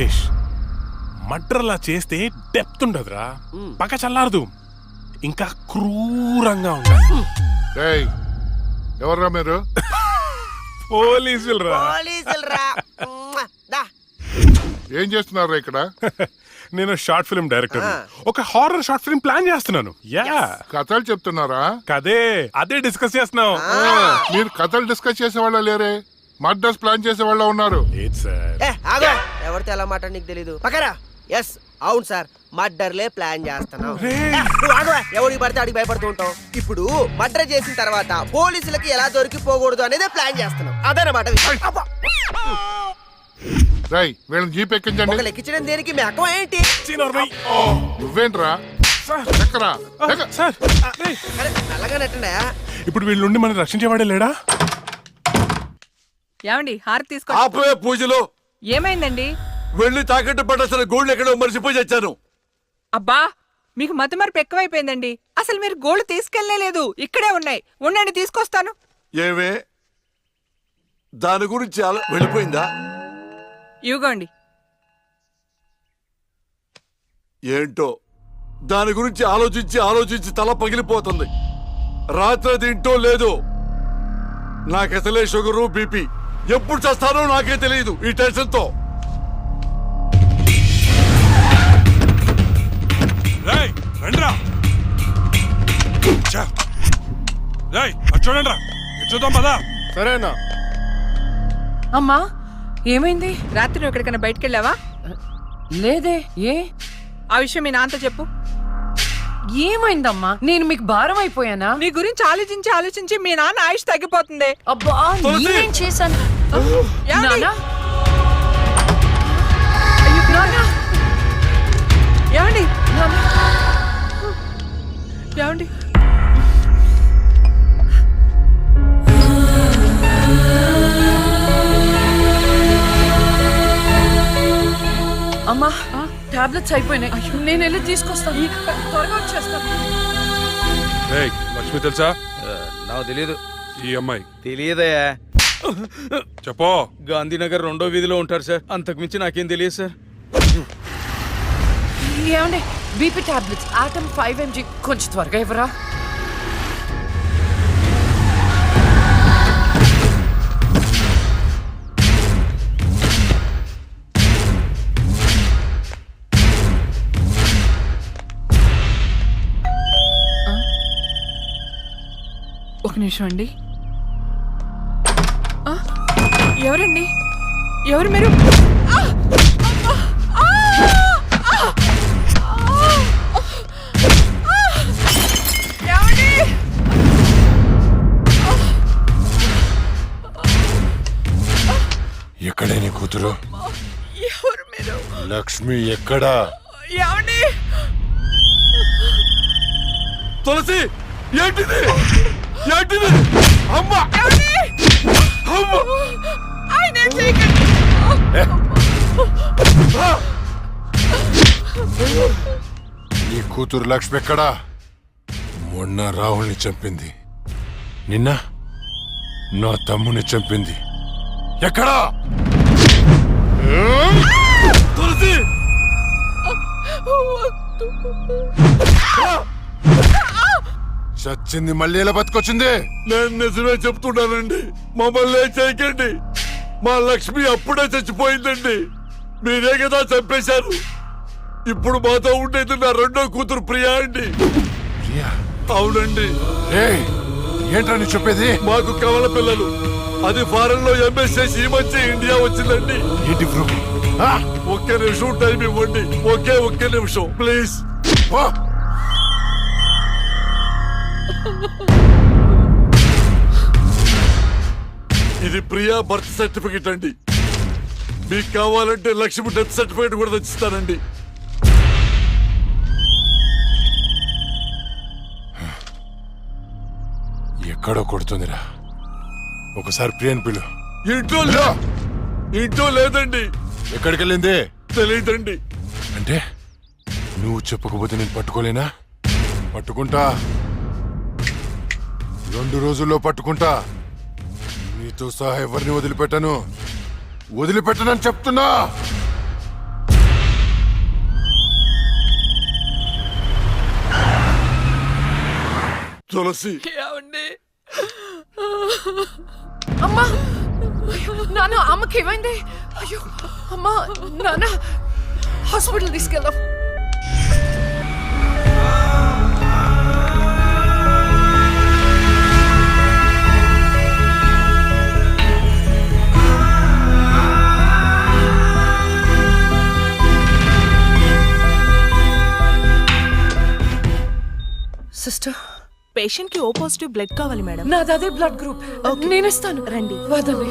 Rakesh murder అలా చేస్తే depth ఉండదురా. పక్క చల్లారదు. ఇంకా క్రూరంగా ఉండాలి. ఏయ్ ఎవర్రా మీరు? పోలీసులు రా. ఏం చేస్తున్నారా ఇక్కడ? నేను షార్ట్ ఫిల్మ్ డైరెక్టర్. ఒక హారర్ షార్ట్ ఫిల్మ్ ప్లాన్ చేస్తున్నాను. యా. కథలు చెప్తున్నారా? కదే అదే డిస్కస్ చేస్తున్నాం. మీరు కథలు డిస్కస్ చేసే వాళ్ళ లేరే? మర్డర్స్ ప్లాన్ చేసే వాళ్ళ ఉన్నారు. లేదు సార్. ఏ ఆగో. ఎవరితో ఎలా మాట నీకు తెలీదు. పక్కరా. ఎస్ అవును సార్. మర్డర్లే ప్లాన్ చేస్తున్నాం. ఎవడికి పడితే అడిగి భయపడుతూ ఉంటావు. ఇప్పుడు మర్డర్ చేసిన తర్వాత పోలీసులకి ఎలా దొరికిపోకూడదు అనేది ప్లాన్ చేస్తున్నాం. అదనమాట విషయం. అబ్బా. రై వీళ్ళని జీప్ ఎక్కించండి. ఒక లెక్కించడం దేనికి? మీ అక్కం ఏంటి? నువ్వేంట్రా? సార్. ఎక్కరా? ఎక్క. సార్. రే. అరే నల్లగా నెట్టండా ఇప్పుడు వీళ్ళ నుండి మనం రక్షించేవాడే లేడా? ఏమండి హారతి తీసుకో ఆపే పూజలు. ఏమైందండి? వెళ్ళి తాకట్టు పట్టాల్సిన గోల్డ్ ఎక్కడో మర్చిపోయి వచ్చాను అబ్బా మీకు మతిమరుపు ఎక్కువైపోయిందండి. అసలు మీరు గోల్డ్ తీసుకెళ్ళేదు ఇక్కడే ఉన్నాయి. ఉండండి తీసుకొస్తాను. ఏమే దాని గురించి ఆలో- వెళ్ళిపోయిందా? ఇవ్వండి ఏంటో? దాని గురించి ఆలోచించి ఆలోచించి తల పగిలిపోతుంది. రాత్రి తింటో లేదు? నాకు అసలే షుగరు బీపీ. ఎప్పుడు చేస్తానో నాకే తెలియదు ఈ టెన్షన్తో. రేయ్ రండిరా. రేయ్ చూద్దాం పదా. సరేనా? అమ్మా ఏమైంది? రాత్రి నువ్వు ఎక్కడికైనా బయటికి వెళ్ళావా లేదే ఏ? ఆ విషయం మీ నాన్నతో చెప్పు. ఏమైందమ్మా? నేను మీకు భారం అయిపోయానా? నీ గురించి ఆలోచించి ఆలోచించి మీ నాన్న ఆయుష్ తగ్గిపోతుంది. అబ్బా! నేనేం చేశాను? నానా? అయ్యో, నాన్నా! ఏమండి నాన్నా! ఏమండి అమ్మా టాబ్లెట్స్ అయిపోయినాయి. నేను వెళ్ళి తీసుకొస్తాను. త్వరగా వచ్చేస్తాను. లక్ష్మి తెలుసా? నాకు తెలియదు ఈ అమ్మాయి. తెలియదయ్యా చెప్పో. గాంధీనగర్ రెండో వీధిలో ఉంటారు సార్. అంతకుమించి నాకేం తెలియదు సార్. ఏమండి BP tablets Atom five MG. కొంచెం త్వరగా ఇవ్వరా? ఒక నిమిషం అండి. ఎవరండి? ఎవరు మీరు? ఎక్కడే నీ కూతురు? ఎవరు మీరు? లక్ష్మి ఎక్కడా? ఏమండి తులసి! ఏంటిది? ఏంటిది? అమ్మా! అమ్మా! ఆయన చేయకండి నీ కూతురు లక్ష్మి ఎక్కడా? మొన్న రాహుల్ని చంపింది. నిన్న నా తమ్ముని చంపింది. ఎక్కడా? తులసి! చచ్చింది మళ్ళీ ఎలా బతికొచ్చింది? నేను నిజమే చెప్తున్నానండి. మమ్మల్ని చేయకండి మా లక్ష్మి అప్పుడే చచ్చిపోయిందండి. మీరే కదా చంపేశారు. ఇప్పుడు మాతో ఉండేది నా రెండో కూతురు ప్రియా అండి. అవునండి. ఏయ్, ఏంట్రా నీ చెప్పేది? మాకు కవల పిల్లలు. అది ఫారెన్లో ఎంఎస్ చేసి ఈ మధ్య ఇండియా వచ్చిందండి. ఏంటి ఆ? ఒక్క నిమిషం టైం ఇవ్వండి. ఒకే ఒక్క నిమిషం. ప్లీజ్. ఇది ప్రియా బర్త్ సర్టిఫికెట్ అండి. మీకు కావాలంటే లక్ష్మి డెత్ సర్టిఫికెట్ కూడా తెచ్చిస్తానండి. ఎక్కడో కొడుతుందిరా. ఒకసారి ప్రియని పిలు. ఇంట్లో లే ఇంట్లో లేదండి. ఎక్కడికి వెళ్ళింది తెలియదండి అంటే నువ్వు చెప్పకపోతే నేను పట్టుకోలేనా? పట్టుకుంటా. రెండు రోజుల్లో పట్టుకుంటా. నీతో సహా ఎవరిని వదిలిపెట్టను? వదిలిపెట్టనని చెప్తున్నా! తులసి! అమ్మా! నాన్న అమ్మకి ఏమైంది? అయ్యో! అమ్మా నాన్న! హాస్పిటల్ తీసుకెళ్దాం. సిస్టర్. పేషెంట్కి ఓ పాజిటివ్ బ్లడ్ కావాలి మేడం నాది అదే బ్లడ్ గ్రూప్ నేను ఇస్తాను. రండి. వదండి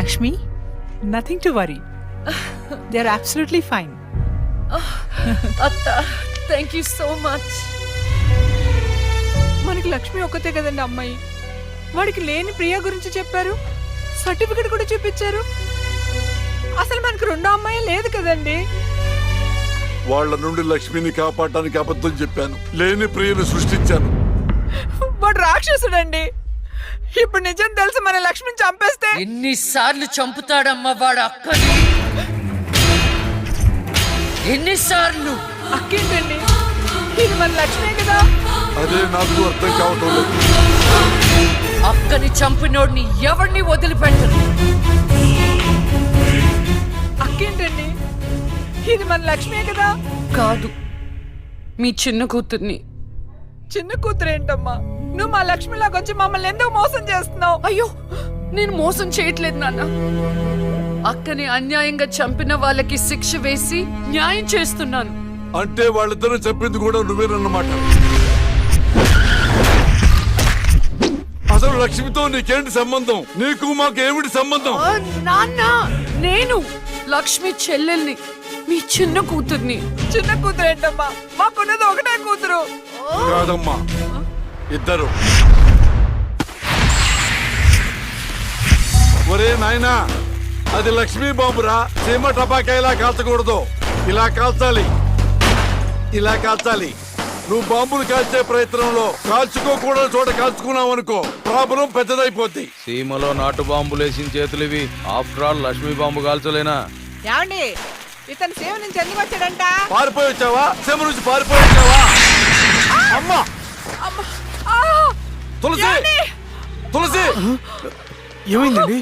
Lakshmi nothing to worry they are absolutely fine అత్త థ్యాంక్ యూ సో మచ్ మనకి లక్ష్మి ఒక్కతే కదండి అమ్మాయి. వాడికి లేని ప్రియా గురించి చెప్పారు. సర్టిఫికెట్ కూడా చూపించారు. అసలు మనకు రెండో అమ్మాయి లేదు కదండి. వాళ్ళ నుండి లక్ష్మిని కాపాడటానికి అబద్ధం చెప్పాను. లేని ప్రియను సృష్టించాను. వాడు రాక్షసుడండి. ఇప్పుడు నిజం తెలిసి మన లక్ష్మిని చంపేస్తే. ఎన్నిసార్లు చంపుతాడమ్మా వాడు అక్కని? ఎన్నిసార్లు? అక్కేంటండి ఇది మన లక్ష్మే కదా? అదే నాకు అర్థం కావటం లేదు. అక్కని చంపినోడిని ఎవరిని వదిలిపెట్టరు? అక్కేంటండి ఇది మన లక్ష్మే కదా? కాదు. మీ చిన్న కూతుర్ని. చిన్న కూతురు ఏంటమ్మా? నువ్వు మా లక్ష్మిలాగా వచ్చి మమ్మల్ని ఎందుకు మోసం చేస్తున్నావు? అయ్యో నేను మోసం చేయట్లేదు నాన్న. అక్కని అన్యాయంగా చంపిన వాళ్ళకి శిక్ష వేసి న్యాయం చేస్తున్నాను. అంటే వాళ్ళిద్దరూ చెప్పింది కూడా నువ్వేనన్నమాట అసలు లక్ష్మితో నీకేంటి సంబంధం? నీకు మాకు ఏమిటి సంబంధం? ఆ, నాన్న నేను లక్ష్మి చెల్లెల్ని మీ చిన్న కూతుర్ని. చిన్న కూతురు ఏంటమ్మా? మాకున్నది ఒకటే కూతురు. కాదమ్మా. ఇద్దరు. ఒరే నాయనా. అది లక్ష్మీ బాంబురా. సీమ టపాకా ఇలా కాల్చకూడదు. ఇలా కాల్చాలి. ఇలా కాల్చాలి. నువ్వు బాంబులు కాల్చే ప్రయత్నంలో కాల్చుకోకూడని చోట కాల్చుకున్నావు అనుకో ప్రాబ్లం పెద్దదైపోద్ది. సీమలో నాటు బాంబులేసిన చేతులివి. ఆఫ్టర్ ఆల్ లక్ష్మీ బాంబు కాల్చలేనా? ఏమండి? ఇతను సేవ నుంచి ఎందుకు వచ్చాడంట? పారిపోయి వచ్చావా? సీమ నుంచి పారిపోయి వచ్చావా? అమ్మా! ఆ! తులసి! తులసి! ఏమైందండి?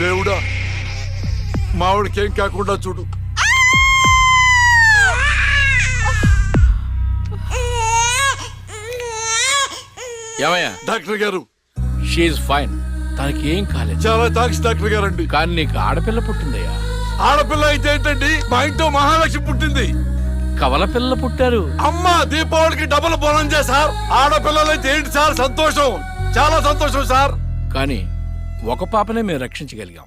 దేవుడా మావిడికేం కాకుండా చూడు. ఏమయ్యా? డాక్టర్ గారు. షీఈ్ ఫైన్ తనకి ఏం కాలేదు. చాలా థాంక్స్ డాక్టర్ గారండి. కానీ నీకు ఆడపిల్ల పుట్టిందయ్యా. ఆడపిల్ల అయితే ఏంటండి మా ఇంట్లో మహాలక్ష్మి పుట్టింది. కవల పిల్ల పుట్టారు. అమ్మ దీపావళికి డబుల్ బోనం సార్ ఆడపిల్లలైతే ఏంటి సార్ సంతోషం. చాలా సంతోషం సార్. కానీ ఒక పాపనే మేము రక్షించగలిగాం.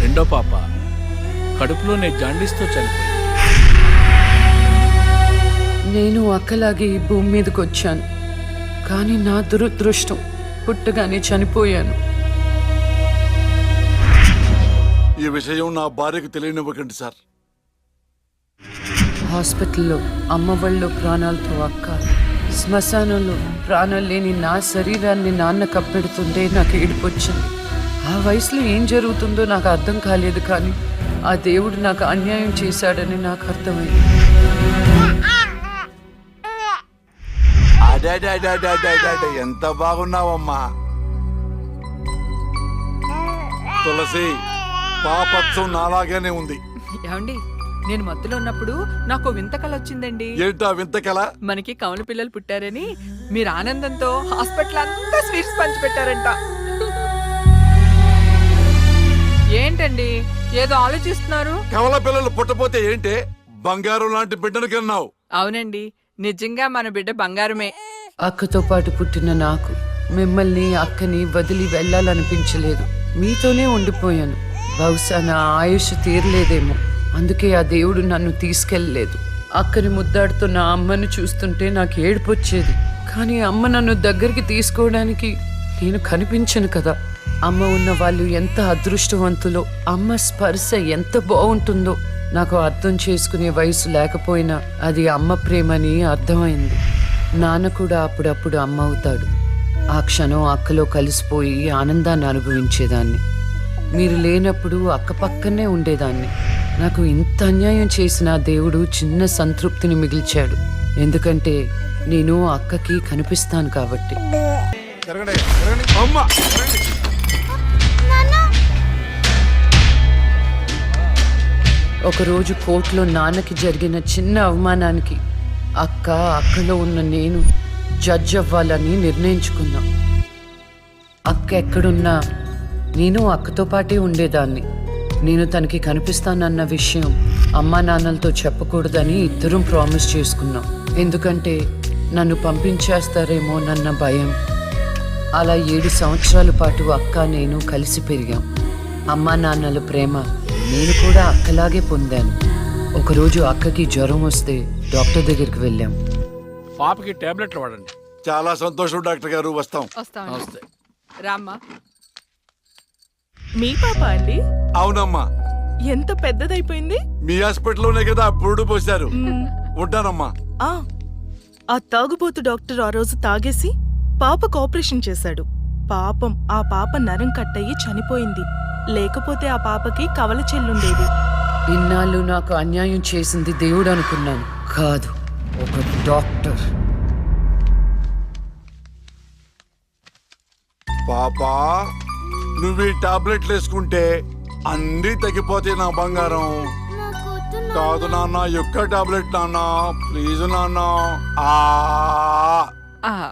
రెండో పాప కడుపులోనే జాండీస్తో చనిపోయింది. నేను అక్కలాగే ఈ భూమి మీదకి వచ్చాను కానీ నా దురదృష్టం పుట్టగానే చనిపోయాను. ఈ విషయం నా భార్యకు తెలియనివ్వకండి సార్. హాస్పిటల్లో అమ్మ వాళ్ళు ప్రాణాలతో అక్క శ్మశానంలో ప్రాణాలు లేని నా శరీరాన్ని నాన్న కప్పెడుతుంటే నాకు ఏడుపొచ్చింది. ఆ వయసులో ఏం జరుగుతుందో నాకు అర్థం కాలేదు కానీ ఆ దేవుడు నాకు అన్యాయం చేశాడని నాకు అర్థమైంది. ఎంత బాగున్నావమ్మా. తులసి పాపత్సం నాలాగానే ఉంది. ఏమండి నేను మత్తులో ఉన్నప్పుడు నాకు వింత కళ వచ్చిందండి. ఏంటా వింత కల మనకి కవల పిల్లలు పుట్టారని మీరు ఆనందంతో హాస్పిటల్ అంతా స్వీట్స్ పంచిపెట్టారంట. ఏంటండి? ఏదో ఆలోచిస్తున్నారు? కవల పిల్లలు పుట్టపోతే ఏంటే? బంగారం లాంటి బిడ్డను కన్నావు అవునండి. నిజంగా మన బిడ్డ బంగారమే. అక్కతో పాటు పుట్టిన నాకు మిమ్మల్ని అక్కని వదిలి వెళ్ళాలనిపించలేదు. మీతోనే ఉండిపోయాను. బహుశా నా ఆయుష్ తీరలేదేమో. అందుకే ఆ దేవుడు నన్ను తీసుకెళ్ళలేదు. అక్కని ముద్దాడుతున్న అమ్మను చూస్తుంటే నాకు ఏడుపొచ్చేది. కానీ అమ్మ నన్ను దగ్గరికి తీసుకోవడానికి నేను కనిపించను కదా. అమ్మ ఉన్న వాళ్ళు ఎంత అదృష్టవంతులో అమ్మ స్పర్శ ఎంత బాగుంటుందో నాకు అర్థం చేసుకునే వయసు లేకపోయినా అది అమ్మ ప్రేమని అర్థమైంది. నాన్న కూడా అప్పుడప్పుడు అమ్మ అవుతాడు. ఆ క్షణం అక్కలో కలిసిపోయి ఆనందాన్ని అనుభవించేదాన్ని. మీరు లేనప్పుడు అక్క పక్కనే ఉండేదాన్ని. నాకు ఇంత అన్యాయం చేసిన దేవుడు చిన్న సంతృప్తిని మిగిల్చాడు. ఎందుకంటే నేను అక్కకి కనిపిస్తాను కాబట్టి. ఒకరోజు కోర్టులో నాన్నకి జరిగిన చిన్న అవమానానికి అక్క అక్కలో ఉన్న నేను జడ్జ్ అవ్వాలని నిర్ణయించుకున్నా. అక్క ఎక్కడున్నా నేను అక్కతో పాటే ఉండేదాన్ని. నేను తనకి కనిపిస్తానన్న విషయం అమ్మా నాన్నలతో చెప్పకూడదని ఇద్దరం ప్రామిస్ చేసుకున్నాం. ఎందుకంటే నన్ను పంపించేస్తారేమో నన్న భయం. అలా ఏడు సంవత్సరాల పాటు అక్క నేను కలిసి పెరిగాం. అమ్మా నాన్నల ప్రేమ నేను కూడా అక్కలాగే పొందాను. ఒకరోజు అక్కకి జ్వరం వస్తే డాక్టర్ దగ్గరికి వెళ్ళాం. పాపకి టాబ్లెట్లు వాడండి. చాలా సంతోషం డాక్టర్ గారు వస్తాం. నమస్తే. రామ్మా. మీ పాప అండి? అవునమ్మా. ఎంత పెద్దదైపోయింది? మీ హాస్పిటల్లోనే కదా పురుడు పోశారు. ఉంటానమ్మా. ఆ ఆ తాగుబోతు డాక్టర్ ఆ రోజు తాగేసి పాపకు ఆపరేషన్ చేశాడు. పాపం ఆ పాప నరం కట్టయి చనిపోయింది. లేకపోతే ఆ పాపకి కవల చెల్లుండేది. ఇన్నాళ్ళు నాకు అన్యాయం చేసింది దేవుడు అనుకున్నాను. కాదు ఒక డాక్టర్. పాపా నువ్వు ఈ టాబ్లెట్లు వేసుకుంటే అన్నీ తగ్గిపోతాయి నా బంగారం. కాదు నాన్న యొక్క టాబ్లెట్ నాన్న ప్లీజ్ నాన్న. ఆ. ఆ.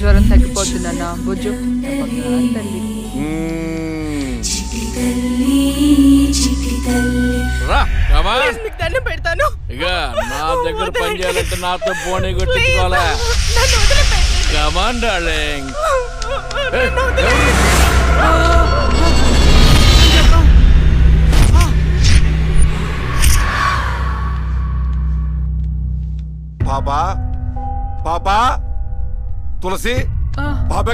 జ్వరం తగ్గిపోతుందన్నా బుజ్జు. పెడతాను. ఇక నా దగ్గర పని చేయాలంటే నాతో బోని కొట్టించుకోవాలా. Come on darling. పాపా? పాపా? తులసి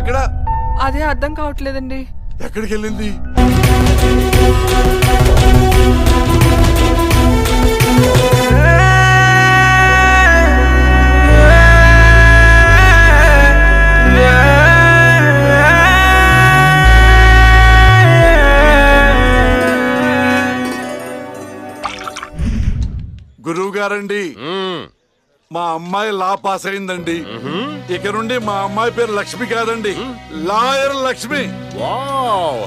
ఎక్కడ? అదే అర్థం కావట్లేదండి. ఎక్కడికి వెళ్ళింది? గురువు గారండి మా అమ్మాయి లా పాస్ అయిందండి ఇక నుండి మా అమ్మాయి పేరు లక్ష్మి కాదండి. లాయర్ లక్ష్మి. వావ్.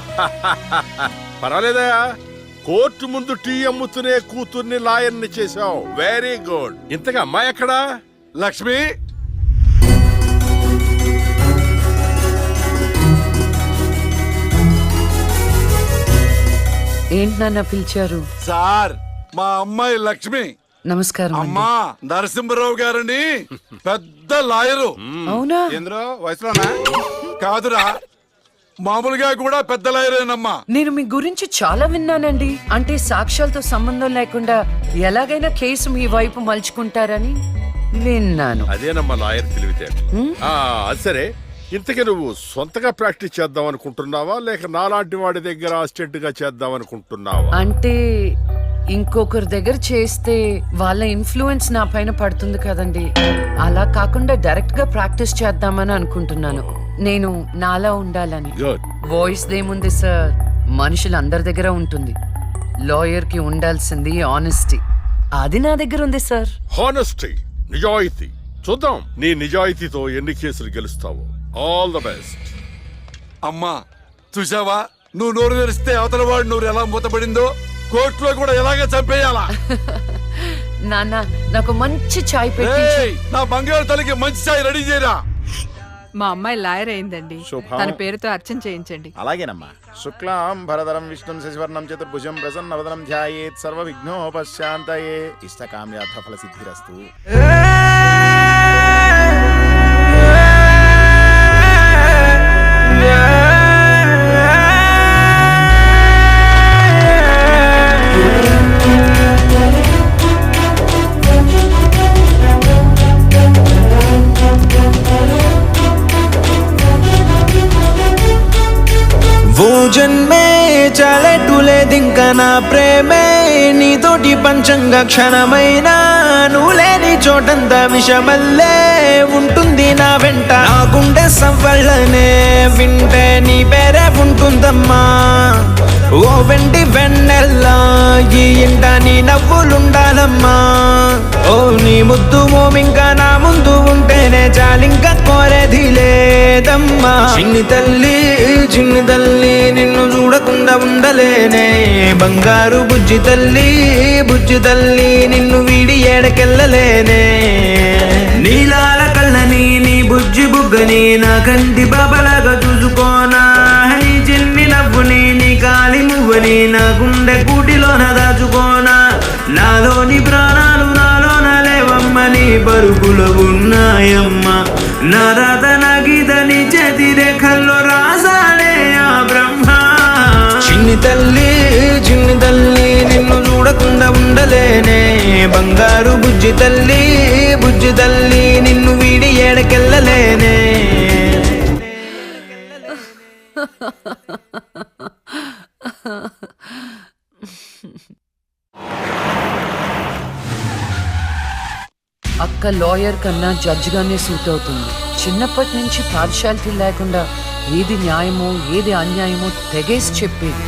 పర్వాలేదా కోర్టు ముందు టీ అమ్ముతూనే కూతుర్ని లాయర్ని చేశావు. వెరీ గుడ్ ఇంతగా అమ్మాయి ఎక్కడా? లక్ష్మి. ఏంటి నాన్న పిలిచారు? సార్ మా అమ్మాయి లక్ష్మి. నమస్కారం అండి. అమ్మా నరసింహరావు గారని పెద్ద లాయరు. అవునా? ఎందులో వయసులోనా? కాదురా మామూలుగా కూడా పెద్ద లాయరేనమ్మా. నేను మీ గురించి చాలా విన్నానండి. అంటే సాక్ష్యాలతో సంబంధం లేకుండా ఎలాగైనా కేసు మీ వైపు మలుచుకుంటారని విన్నాను. అదేనమ్మా లాయర్ తెలివితేటలు ఆ, అది సరే. ఇంతకీ నువ్వు సొంతగా ప్రాక్టీస్ చేద్దాం అనుకుంటున్నావా? లేక నాలాంటి వాడి దగ్గర అసిస్టెంట్గా చేద్దాం అనుకుంటున్నావా? అంటే ఇంకొకరి దగ్గర చేస్తే వాళ్ళ ఇన్ఫ్లుయెన్స్ నా పైన పడుతుంది కదండి. అలా కాకుండా డైరెక్ట్గా ప్రాక్టీస్ చేద్దామని అనుకుంటున్నాను. నేను నాలా ఉండాలని. గుడ్ వాయిస్ దేముంది సార్ మనుషులు అందరి దగ్గర ఉంటుంది. లాయర్కి ఉండాల్సింది ఆనెస్టీ అది నా దగ్గర ఉంది సార్ హానెస్టీ నిజాయితీ చూద్దాం. నీ నిజాయితీతో ఎన్ని కేసులు గెలుస్తావో. ఆల్ ద బెస్ట్ అమ్మా చూసావా నువ్వు నోరు తెరిస్తే అవతల వాడు నోరు ఎలా మూతపడిందో? కోర్టులో కూడా ఎలాగ చంపేయాలా? నాన్న నాకు మంచి చాయ్ పెట్టించు. ఏయ్, నా బంగారు తల్లికి మంచి చాయ్ రెడీ చేయరా? మా అమ్మాయి లాయర్ అయిందండి. శుభం. తన పేరుతో అర్చన చేయించండి. అలాగేనమ్మా. శుక్లాం భరధరం విష్ణుం శశివర్ణం చతుర్భుజం ప్రసన్నవదనం ధ్యాయేత్ సర్వ విఘ్నోపశాంతయే ఇష్టకామ్యార్థ ఫల సిద్ధిరస్తు జన్మే చాలెట్టు లేదింక నా ప్రేమే నీతోటి పంచంగా క్షణమైనా నువ్వు లేని చోటంతా విషమల్లే ఉంటుంది నా వెంట. నా గుండె సవ్వళ్ళనే వింటే నీ పేరే ఉంటుందమ్మా. ఓ వెండి వెన్నెల్లా ఈ ఇంట నీ నవ్వులుండాలమ్మా. ఓ నీ ముద్దు మోమింకా నా ముందు ఉంటేనే చాలింకా కోరేది లేదమ్మా. చిన్ని తల్లి చిన్ని తల్లి నిన్ను చూడకుండా ఉండలేనే. బంగారు బుజ్జి తల్లి బుజ్జి తల్లి నిన్ను వీడి ఏడకెళ్ళలేనే. నీలాల కళ్ళని నీ బుజ్జి బుగ్గని నా కంటి బాబలాగా చూసుకోనా. కాలి మువ్వని నా గుండె కూటిలోన దాచుకోనా. నాలోని ప్రాణాలు నాలోన లేవమ్మ నీ బరుకులో ఉన్నాయమ్మ. నా రాత నా గీత నీ చేతి రేఖల్లో రాసాడే ఆ బ్రహ్మ. చిన్ని తల్లి చిన్ని తల్లి నిన్ను చూడకుండా ఉండలేనే. బంగారు బుజ్జి తల్లి బుజ్జి తల్లి నిన్ను వీడి ఏడకెళ్ళలేనే. అక్క లాయర్ కన్నా జడ్జిగానే సూట్ అవుతుంది. చిన్నప్పటి నుంచి పార్షాలిటీ లేకుండా ఏది న్యాయమో ఏది అన్యాయమో తెగేసి చెప్పేది.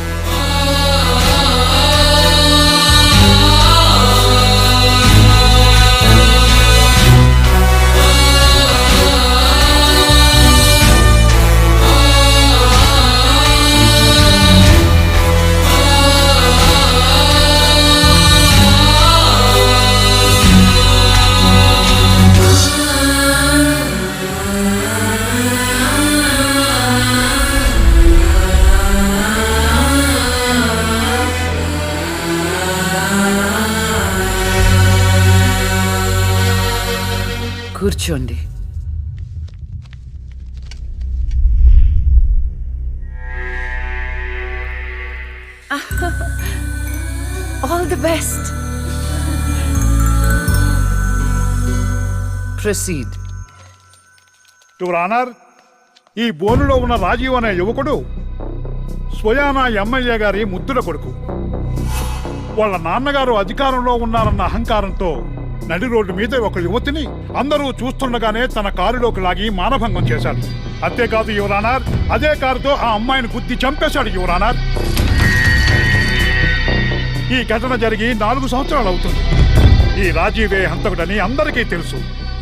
కూర్చోండి. All the best proceed your honour ఈ బోనులో ఉన్న రాజీవ్ అనే యువకుడు స్వయానా ఎమ్మెల్యే గారి ముద్దుల కొడుకు. వాళ్ళ నాన్నగారు అధికారంలో ఉన్నారన్న అహంకారంతో నడి రోడ్డు మీద ఒక యువతిని అందరూ చూస్తుండగానే తన కారులోకి లాగి మానభంగం చేశాడు. అంతేకాదు యువరానార్ అదే కారుతో ఆ అమ్మాయిని గుద్ది చంపేశాడు యువరానార్ ఈ ఘటన జరిగి నాలుగు సంవత్సరాలు అవుతుంది. ఈ రాజీవే హంతకుడని అందరికీ తెలుసు.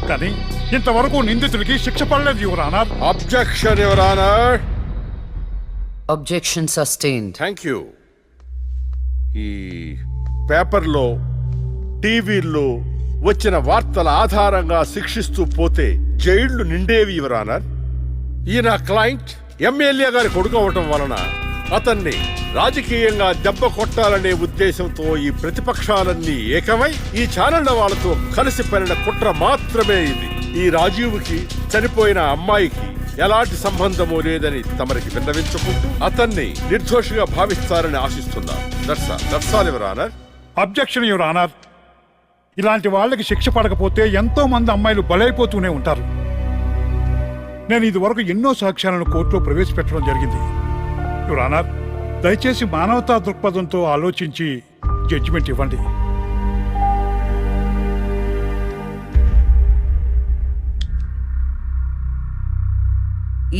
కానీ ఇంతవరకు నిందితుడికి శిక్ష పడలేదు your honour objection your honour. Objection sustained thank you ఈ పేపర్లో టీవీల్లో వచ్చిన వార్తల ఆధారంగా శిక్షిస్తూ పోతే జైళ్ళు నిండేవి యువరానర్ ఈయన క్లయింట్ ఎమ్మెల్యే గారి కొడుకు అవటం వలన అతన్ని రాజకీయంగా దెబ్బ కొట్టాలనే ఉద్దేశంతో ఈ ప్రతిపక్షాలన్నీ ఏకమై ఈ ఛానళ్ళ వాళ్ళతో కలిసి పనిన కుట్ర మాత్రమే ఇది. ఈ రాజీవ్కి చనిపోయిన అమ్మాయికి ఎలాంటి సంబంధమో లేదని తమరికి విన్నవించుకుంటూ అతన్ని నిర్దోషిగా భావిస్తారని ఆశిస్తున్నారు. దట్సా దర్శాలి రానర్ అబ్జెక్షన్ యువర్ ఆనర్ ఇలాంటి వాళ్ళకి శిక్ష పడకపోతే ఎంతో మంది అమ్మాయిలు బలైపోతూనే ఉంటారు. నేను ఇదివరకు ఎన్నో సాక్ష్యాలను కోర్టులో ప్రవేశపెట్టడం జరిగింది. యువర్ దయచేసి మానవతా దృక్పథంతో ఆలోచించి జడ్జిమెంట్ ఇవ్వండి.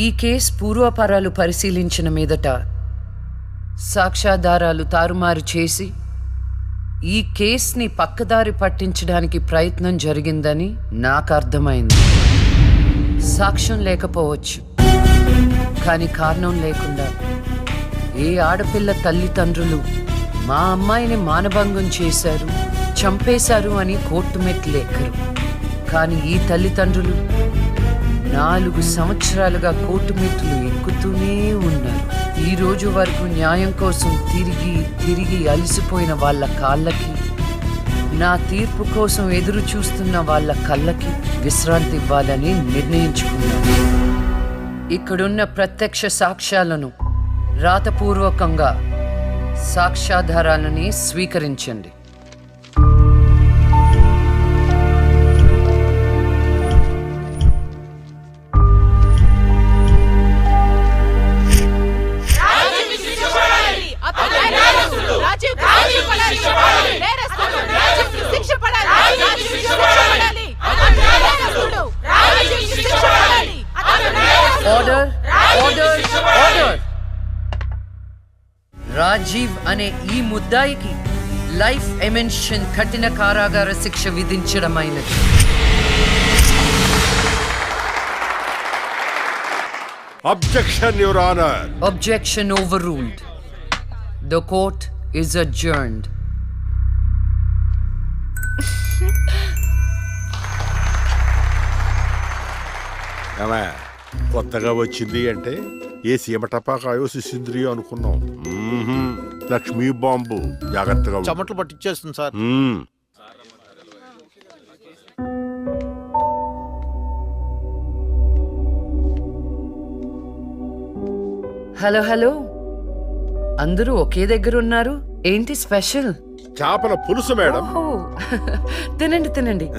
ఈ కేసు పూర్వాపరాలు పరిశీలించిన మీదట సాక్ష్యాధారాలు తారుమారు చేసి ఈ కేస్ని పక్కదారి పట్టించడానికి ప్రయత్నం జరిగిందని నాకు అర్థమైంది. సాక్ష్యం లేకపోవచ్చు. కానీ కారణం లేకుండా ఏ ఆడపిల్ల తల్లిదండ్రులు మా అమ్మాయిని మానభంగం చేశారు చంపేశారు అని కోర్టు మెట్లు కానీ ఈ తల్లిదండ్రులు నాలుగు సంవత్సరాలుగా కోర్టు మెట్లు ఎక్కుతూనే ఉన్నారు. ఈ రోజు వరకు న్యాయం కోసం తిరిగి తిరిగి అలసిపోయిన వాళ్ళ కాళ్ళకి నా తీర్పు కోసం ఎదురు చూస్తున్న వాళ్ళ కళ్ళకి విశ్రాంతి ఇవ్వాలని నిర్ణయించుకున్నాను. ఇక్కడున్న ప్రత్యక్ష సాక్ష్యాలను రాతపూర్వకంగా సాక్ష్యాధారాలని స్వీకరించండి. రాజీవ్ అనే ఈ ముద్దాయికి లైఫ్ ఎమెన్షన్ కఠిన కారాగార శిక్ష విధించడమైనది Objection, Your Honor. Objection overruled. The court is adjourned. ఏమే? కొత్తగా వచ్చింది అంటే ఏ సీమ టపాకాయో సిసింద్రియో అనుకున్నాం. మ్మ్హ్మ్. లక్ష్మీ బాంబు. జాగ్రత్తగా ఉండు. చెమటలు పట్టించేస్తుంది సార్. మ్మ్. Hello hello. అందరూ ఒకే దగ్గర ఉన్నారు ఏంటి స్పెషల్? చేపల పులుసు మేడం. ఓహో. తినండి తినండి.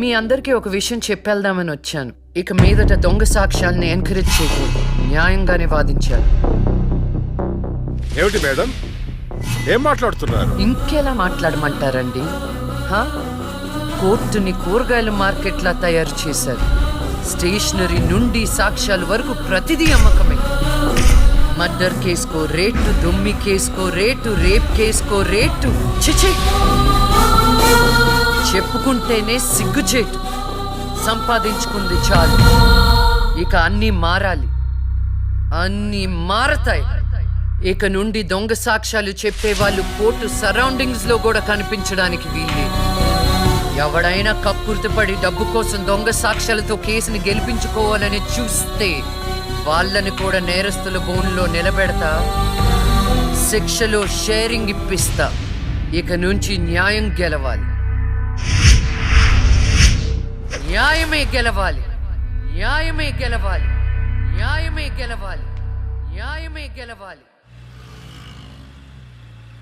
మీ అందరికీ ఒక విషయం చెప్పేద్దామని వచ్చాను. ఇక మీదట దొంగ సాక్ష్యాల్ని ఎంకరేజ్ చేయకూడదు న్యాయంగానే వాదించాలి ఏమిటి మేడం? ఏం మాట్లాడుతున్నారు? ఇంకెలా మాట్లాడమంటారండి? హా? కోర్టుని కూరగాయల మార్కెట్లా తయారు చేశారు. స్టేషనరీ నుండి సాక్ష్యాల వరకు ప్రతిదీ అమ్మకమే. మర్డర్ కేసుకో రేటు దొమ్మి కేసుకో రేటు రేప్ కేసుకో రేటు. చిచి చెప్పుకుంటేనే సిగ్గుచేటు. సంపాదించుకుంది చాలు. ఇక అన్నీ మారాలి. అన్నీ మారతాయి. ఇక నుండి దొంగ సాక్ష్యాలు చెప్పే వాళ్ళు కోర్టు సరౌండింగ్స్లో కూడా కనిపించడానికి వీల్లేదు. ఎవడైనా కక్కుర్తిపడి డబ్బు కోసం దొంగ సాక్ష్యాలతో కేసుని గెలిపించుకోవాలని చూస్తే వాళ్ళని కూడా నేరస్తుల బోన్లో నిలబెడతా శిక్షలో షేరింగ్ ఇప్పిస్తా. ఇక నుంచి న్యాయం గెలవాలి. న్యాయమే గెలవాలి. న్యాయమే గెలవాలి. న్యాయమే గెలవాలి. న్యాయమే గెలవాలి.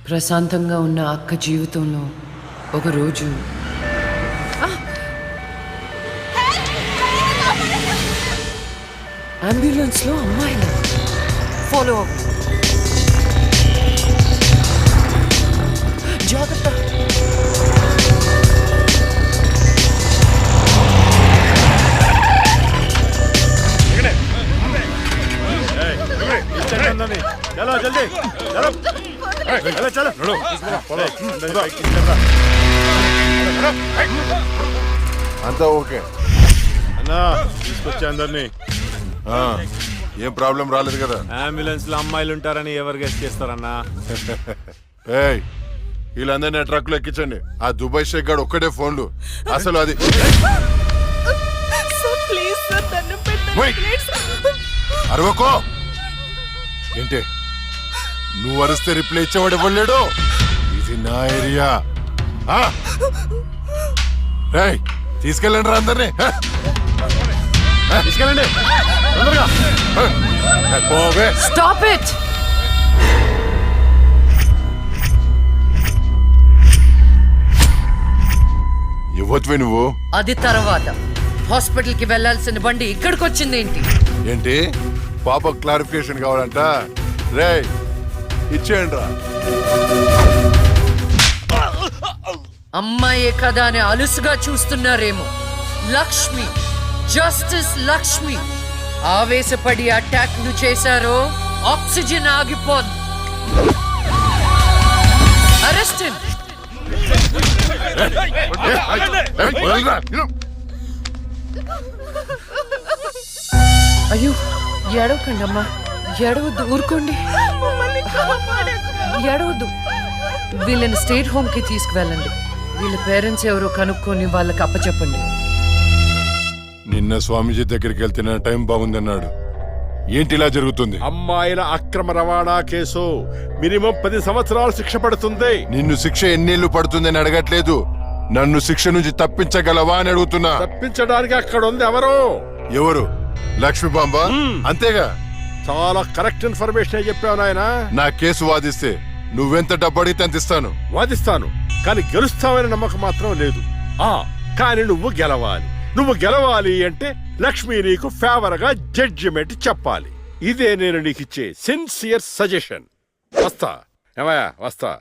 ప్రశాంతంగా ఉన్న అక్క జీవితంలో ఒకరోజు అంబులెన్స్లో అమ్మాయిలు ఫాలో జాగ్రత్త. చలో జల్దీ చలో చలో చలో అంతా ఓకే. అన్నా తీసుకొచ్చా అందరినీ? ఏం ప్రాబ్లం రాలేదు కదా. అంబులెన్స్లో అమ్మాయిలు ఉంటారని ఎవరు గెస్ట్ చేస్తారన్నా? ఏయ్ వీళ్ళందరినీ ఆ ట్రక్లో ఎక్కించండి. ఆ దుబాయ్ షేక్ గాడు ఒక్కడే ఫోన్లు. అసలు అది Wait. అరవకో. ఏంటి? నువ్వు అరిస్తే రిప్లై ఇచ్చేవాడు ఇవ్వలేడు ఇది నా ఏరియా. ఆ? రేయ్ తీసుకెళ్ళండి రా అందరినీ. హ? తీసుకెళ్ళండి. తొందరగా. హ? పోవే. స్టాప్ ఇట్ ఇవ్వచ్చువే నువ్వు? అది తర్వాత. హాస్పిటల్కి వెళ్ళాల్సిన బండి ఇక్కడికి వచ్చిందేంటి ఏంటి? పాప క్లారిఫికేషన్ కావాలంట. రే ఇచ్చేయండి రా అమ్మాయే కదా అని అలుసుగా చూస్తున్నారేమో. లక్ష్మి జస్టిస్ లక్ష్మి ఆవేశపడి అటాక్ను చేశారో ఆక్సిజన్ ఆగిపోద్ది అరెస్ట్ ఏయ్, వదలరా. ఇను. అయ్యో ఏడవకండి అమ్మా ఏడవద్దు ఊరుకోండి. ఏడవద్దు. వీళ్ళని స్టేట్ హోమ్కి తీసుకువెళ్ళండి. వీళ్ళ పేరెంట్స్ ఎవరో కనుక్కొని వాళ్ళకి అప్పచెప్పండి. నిన్న స్వామీజీ దగ్గరికి వెళ్తున్న టైం బాగుందన్నాడు. ఏంటి ఇలా జరుగుతుంది? అమ్మాయిల అక్రమ రవాణా కేసు మినిమం పది సంవత్సరాలు శిక్ష పడుతుంది. నిన్ను శిక్ష ఎన్నేళ్ళు పడుతుందని అడగట్లేదు. నన్ను శిక్ష నుంచి తప్పించగలవా అని అడుగుతున్నా. తప్పించడానికి అక్కడ ఉంది ఎవరు? ఎవరు లక్ష్మీబాంబ అంతేగా? చాలా కరెక్ట్ ఇన్ఫర్మేషన్ చెప్పావు నాయన? నా కేసు వాదిస్తే నువ్వెంత డబ్బు అడిగితే అంత ఇస్తాను. వాదిస్తాను. కానీ గెలుస్తావని నమ్మకం మాత్రం లేదు. ఆ కానీ నువ్వు గెలవాలి. నువ్వు గెలవాలి అంటే లక్ష్మి నీకు ఫేవర్గా జడ్జిమెంట్ చెప్పాలి. ఇదే నేను నీకు ఇచ్చే సిన్సియర్ సజెషన్ వస్తా. ఏమయ్యా? వస్తా.